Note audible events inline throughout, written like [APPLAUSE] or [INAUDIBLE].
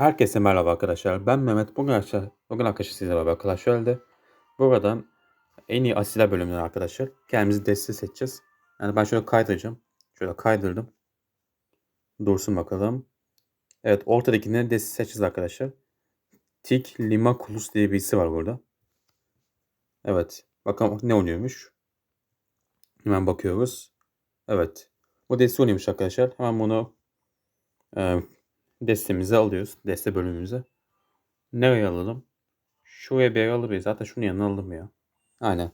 Herkese merhaba arkadaşlar. Ben Mehmet. Bugün arkadaşlar, bugün arkadaşlar sizlerle beraber Clash Royale'de buradan en iyi asiller bölümünden arkadaşlar kendimizi deste seçeceğiz. Yani ben şöyle kaydıracağım. Şöyle kaydırdım. Dursun bakalım. Evet ortadakinden deste seçeceğiz arkadaşlar. Tik Lima Kulus diye birisi var burada. Evet. Bakalım ne oynuyormuş. Hemen bakıyoruz. Evet. Bu deste oynuyormuş arkadaşlar. Hemen bunu e, destemize alıyoruz. Deste bölümümüze. Nereye alalım? Şuraya bir yere alabiliriz. Zaten şunu yanına aldım ya. Aynen.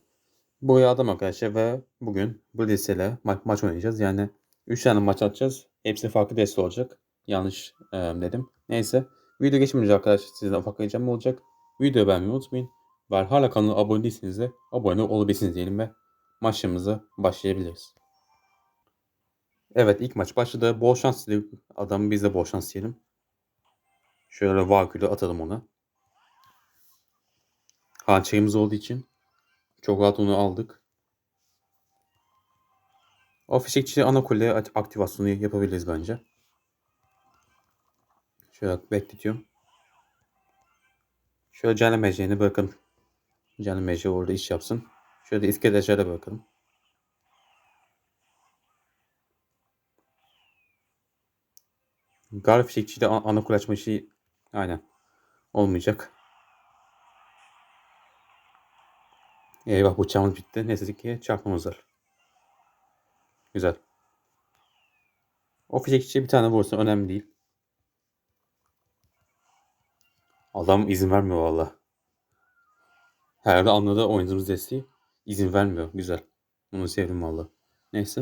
Buraya adam arkadaşlar ve bugün bu listeyle ma- maç oynayacağız. Yani 3 tane maç atacağız. Hepsi farklı deste olacak. Yanlış e, dedim. Neyse. Video geçmeyince arkadaşlar sizden ufak ricam olacak. Videoyu beğenmeyi unutmayın. Ve hala kanala abone değilseniz de abone olabilirsiniz diyelim ve maçımıza başlayabiliriz. Evet ilk maç başladı. Bol şans diledim. Adamı biz de bol şans diyelim. Şöyle Valkyrie'de atalım ona. Hançerimiz olduğu için çok rahat onu aldık. O fişekçi ana kule aktivasyonu yapabiliriz bence. Şöyle bekletiyorum. Şöyle canlı meceyini bırakın. Canlı mecey orada iş yapsın. Şöyle de bırakalım. Gar fişekçiyle ana kule açma işi aynen olmayacak. Eyvah bıçağımız bitti. Neyse ki çarpmamız var. Güzel. O fişekçiye bir tane vursun önemli değil. Adam izin vermiyor valla. Herhalde anladı oynadığımız desteği. İzin vermiyor. Güzel. Bunu sevdim valla. Neyse.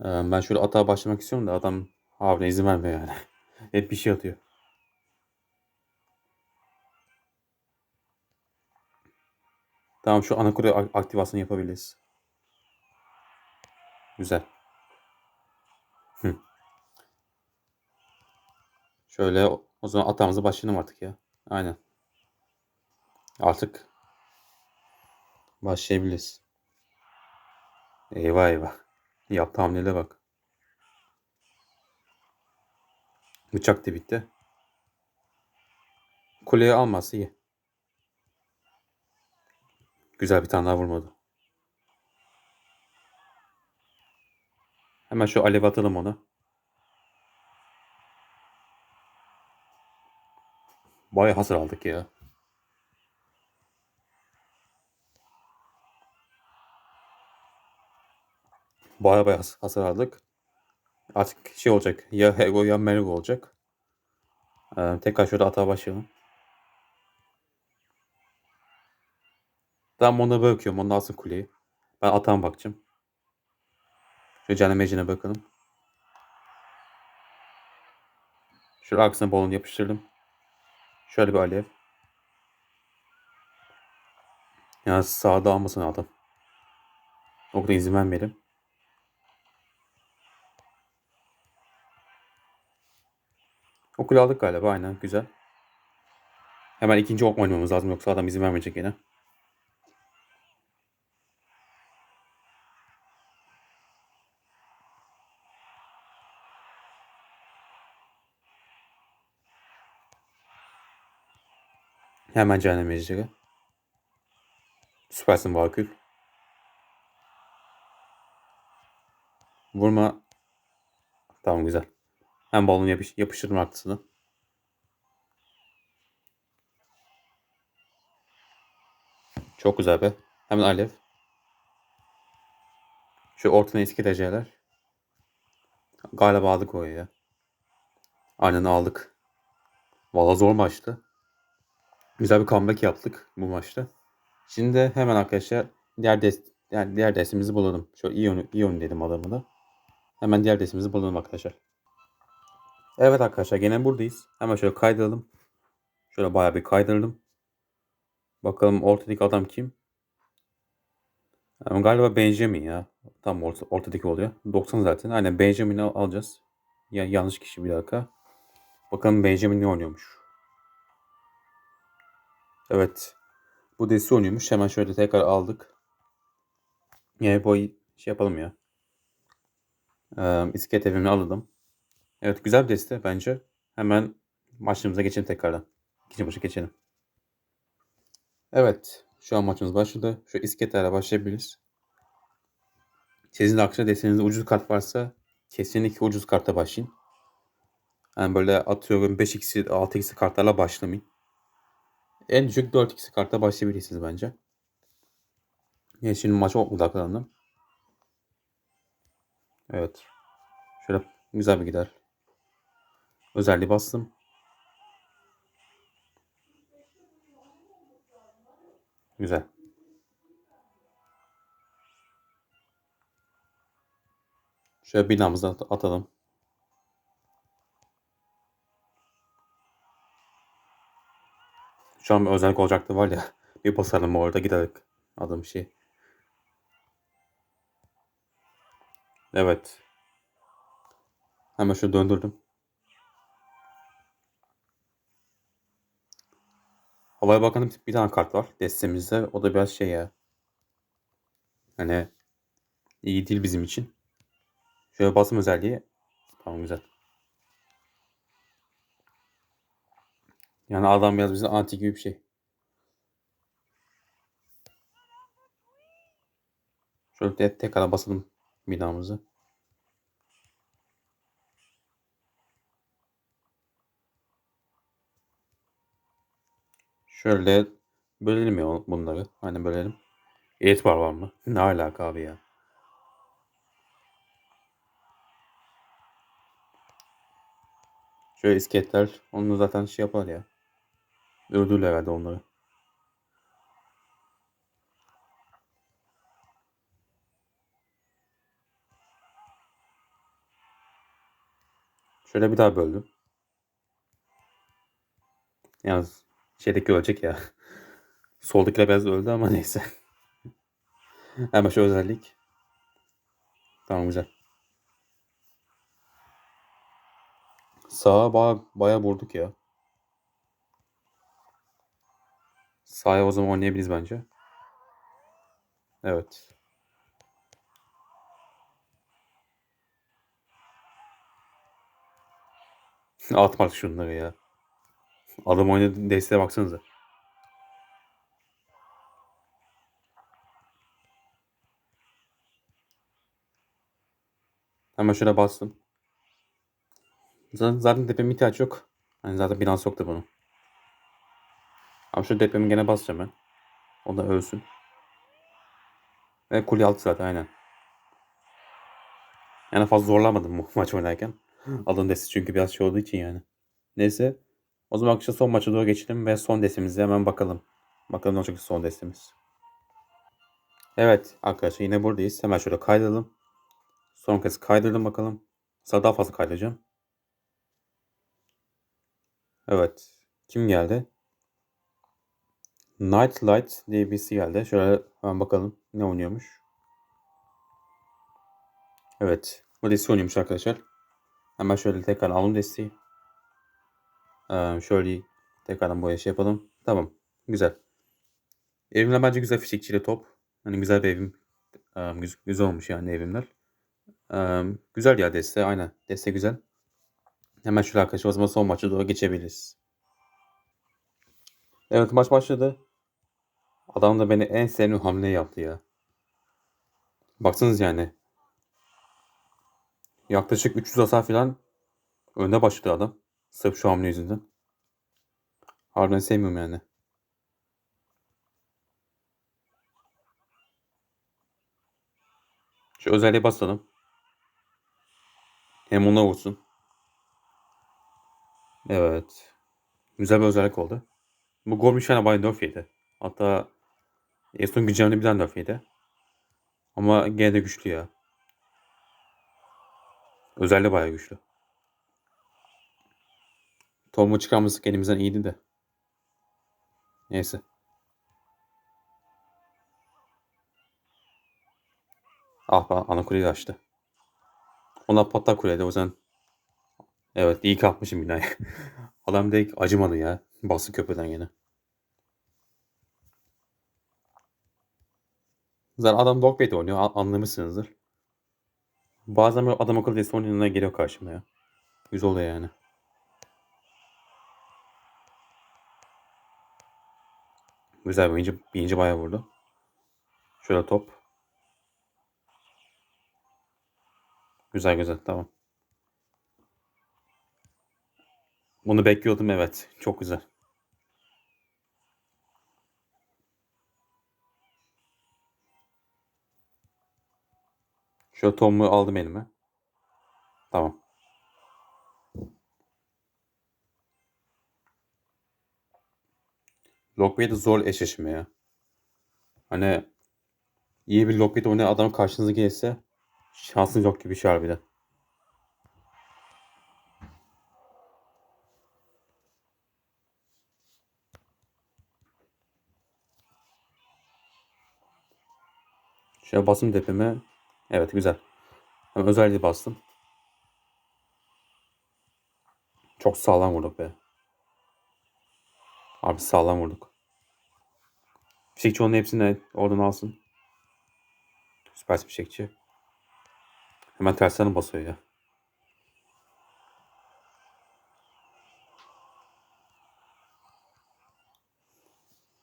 Ee, ben şöyle atağa başlamak istiyorum da adam harbiden izin vermiyor yani. [LAUGHS] Hep bir şey atıyor. Tamam şu ana kule aktivasyonu yapabiliriz. Güzel. Hı. Şöyle o zaman atağımıza başlayalım artık ya. Aynen. Artık başlayabiliriz. Eyvah eyvah. Yaptı hamlelere bak. Bıçak da bitti. Kuleye alması iyi. Güzel bir tane daha vurmadı. Hemen şu alev atalım ona. Baya hasar aldık ya. Baya baya hasar aldık. Artık şey olacak. Ya Hego ya Mergo olacak. Ee, tekrar şöyle atağa başlayalım. Tamam ona bırakıyorum. Onu alsın kuleyi. Ben atağıma bakacağım. Şöyle canı mecine bakalım. Şöyle arkasına balonu yapıştırdım. Şöyle bir alev. Ya sağda almasın adam. O kadar izin vermeyelim. Okul aldık galiba aynen güzel. Hemen ikinci ok oynamamız lazım yoksa adam izin vermeyecek yine. Hemen cehennem ejderi. Süpersin Valkür. Vurma. Tamam güzel. Hem balonu yapış yapıştırdım arkasını. Çok güzel be. Hemen alev. Şu ortadan eski dereceler. Galiba aldık oraya ya. Aynen aldık. Valla zor maçtı. Güzel bir comeback yaptık bu maçta. Şimdi hemen arkadaşlar diğer dest yani diğer destimizi bulalım. Şu Ion, Ion dedim adamı da. Hemen diğer destimizi bulalım arkadaşlar. Evet arkadaşlar gene buradayız. Hemen şöyle kaydıralım. Şöyle bayağı bir kaydıralım. Bakalım ortadaki adam kim? Yani galiba Benjamin ya. Tam orta, ortadaki oluyor. 90 zaten. Aynen Benjamin'i alacağız. Ya, yanlış kişi bir dakika. Bakalım Benjamin ne oynuyormuş. Evet. Bu desi oynuyormuş. Hemen şöyle tekrar aldık. Yani bu şey yapalım ya. Ee, iskelet evimi alalım. Evet güzel bir deste bence. Hemen maçımıza geçelim tekrardan. İkinci maça geçelim. Evet. Şu an maçımız başladı. Şu isketlerle başlayabiliriz. Sizin de arkadaşlar desteğinizde ucuz kart varsa kesinlikle ucuz karta başlayın. Yani böyle atıyorum 5x'i 6x'i kartlarla başlamayın. En düşük 4x'i karta başlayabilirsiniz bence. Yani şimdi maça odaklandım. Evet. Şöyle güzel bir gider. Özelliği bastım. Güzel. Şöyle binamızı at- atalım. Şu an bir özellik olacaktı var ya. [LAUGHS] Bir basalım orada giderek adım şey. Evet. Hemen şu döndürdüm. Havaya bakanın bir tane kart var destemizde. O da biraz şey ya. Hani iyi değil bizim için. Şöyle basım özelliği. Tamam güzel. Yani adam biraz bize anti gibi bir şey. Şöyle te- tekrar basalım binamızı. Şöyle bölelim ya bunları. Hani bölelim. Et var var mı? Ne alaka abi ya? Şöyle isketler. Onu zaten şey yapar ya. Öldürürler herhalde onları. Şöyle bir daha böldüm. Yalnız şeydeki ölecek ya. Soldakiler biraz öldü ama neyse. Hemen şu özellik. Tamam güzel. Sağa baya, baya vurduk ya. Sağa o zaman oynayabiliriz bence. Evet. Atmak şunları ya. Adam oynadı desteğe baksanıza. Hemen şöyle bastım. Zaten, zaten deprem ihtiyaç yok. Hani zaten binans soktu bunu. Ama şu depremi gene basacağım ben. O da ölsün. Ve kule altı zaten aynen. Yani fazla zorlamadım bu [LAUGHS] maç oynarken. Alın desi çünkü biraz şey olduğu için yani. Neyse. O zaman arkadaşlar son maça doğru geçelim ve son destemize hemen bakalım. Bakalım ne olacak son destemiz. Evet arkadaşlar yine buradayız. Hemen şöyle kaydıralım. Son kez kaydırdım bakalım. Sonra daha fazla kaydıracağım. Evet. Kim geldi? Nightlight diye birisi geldi. Şöyle hemen bakalım ne oynuyormuş. Evet. Bu desteği oynuyormuş arkadaşlar. Hemen şöyle tekrar alalım desteği. Ee, şöyle tekrardan boya şey yapalım. Tamam. Güzel. Evimler bence güzel fişekçili top. Hani güzel bir evim. Ee, güzel, olmuş yani evimler. Ee, güzel ya deste. Aynen. Deste güzel. Hemen şöyle arkadaşlar o zaman son maça doğru geçebiliriz. Evet maç başladı. Adam da beni en sevdiğim hamle yaptı ya. Baksanız yani. Yaklaşık 300 hasar falan önde başladı adam. Sırf şu hamle yüzünden. Harbiden sevmiyorum yani. Şu özelliğe basalım. Hem ona vursun. Evet. Güzel bir özellik oldu. Bu Gormishana bayağı nerf yedi. Hatta en son bir tane nerf yedi. Ama gene de güçlü ya. Özelliği bayağı güçlü. Tom'u çıkarmasak elimizden iyiydi de. Neyse. Ah be ana kuleyi açtı. Ona patlak kuleydi o yüzden. Evet iyi kapmışım binayı. [LAUGHS] Adam direkt acımadı ya. Bastı köprüden yine. Zaten adam Dogbat oynuyor. Anlamışsınızdır. Bazen böyle adam akıllı desteği oynayanlar geliyor karşıma ya. Güzel oluyor yani. Güzel bir inci, bir bayağı vurdu. Şöyle top. Güzel güzel tamam. Bunu bekliyordum evet. Çok güzel. Şöyle tohumu aldım elime. Tamam. Lockbait zor eşleşme ya. Hani iyi bir Lockbait oynayan adam karşınıza gelirse şansınız yok gibi bir şey harbiden. Şöyle bastım tepeme. Evet güzel. Hemen özelliği bastım. Çok sağlam vurduk be. Abi sağlam vurduk. Fişekçi onun hepsini oradan alsın. Süper fişekçi. Hemen tersten basıyor ya.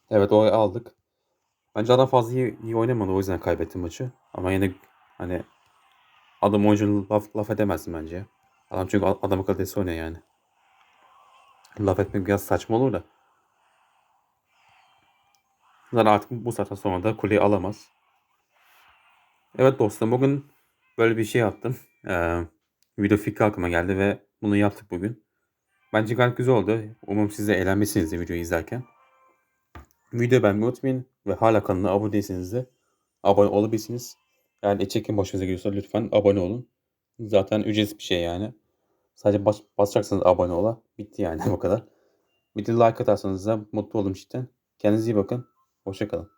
Evet o aldık. Bence adam fazla iyi, iyi oynamadı o yüzden kaybettim maçı. Ama yine hani adam oyuncunun laf, laf edemezsin bence. Adam çünkü adam akıllı oynuyor yani. Laf etmek biraz saçma olur da. Zaten artık bu saatten sonra da kuleyi alamaz. Evet dostum bugün böyle bir şey yaptım. Ee, video fikri aklıma geldi ve bunu yaptık bugün. Bence gayet güzel oldu. Umarım siz de eğlenmişsinizdir videoyu izlerken. Videoyu beğenmeyi unutmayın. Ve hala kanala abone değilseniz de abone olabilirsiniz. Yani içeriğin başınıza geliyorsa lütfen abone olun. Zaten ücretsiz bir şey yani. Sadece bas, basacaksınız abone ola. Bitti yani [LAUGHS] o kadar. Bir de like atarsanız da mutlu olurum cidden. Kendinize iyi bakın. Hoşçakalın.